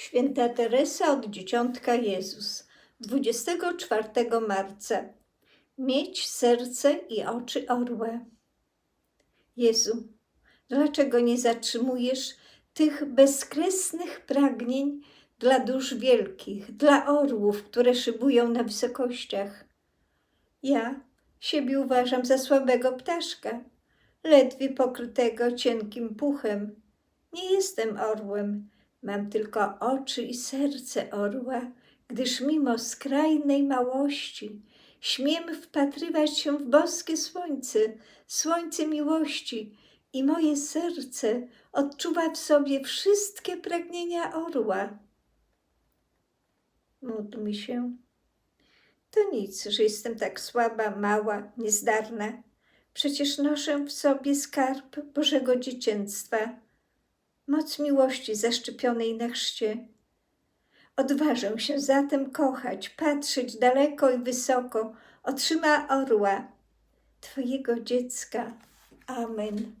Święta Teresa od Dzieciątka Jezus, 24 marca. Mieć serce i oczy orła. Jezu, dlaczego nie zatrzymujesz tych bezkresnych pragnień dla dusz wielkich, dla orłów, które szybują na wysokościach? Ja siebie uważam za słabego ptaszka, ledwie pokrytego cienkim puchem. Nie jestem orłem, mam tylko oczy i serce orła, gdyż mimo skrajnej małości śmiem wpatrywać się w boskie słońce, słońce miłości i moje serce odczuwa w sobie wszystkie pragnienia orła. Módlmy się. To nic, że jestem tak słaba, mała, niezdarna. Przecież noszę w sobie skarb Bożego dziecięctwa, moc miłości zaszczepionej na chrzcie. Odważę się zatem kochać, patrzeć daleko i wysoko, otrzyma orła, Twojego dziecka. Amen.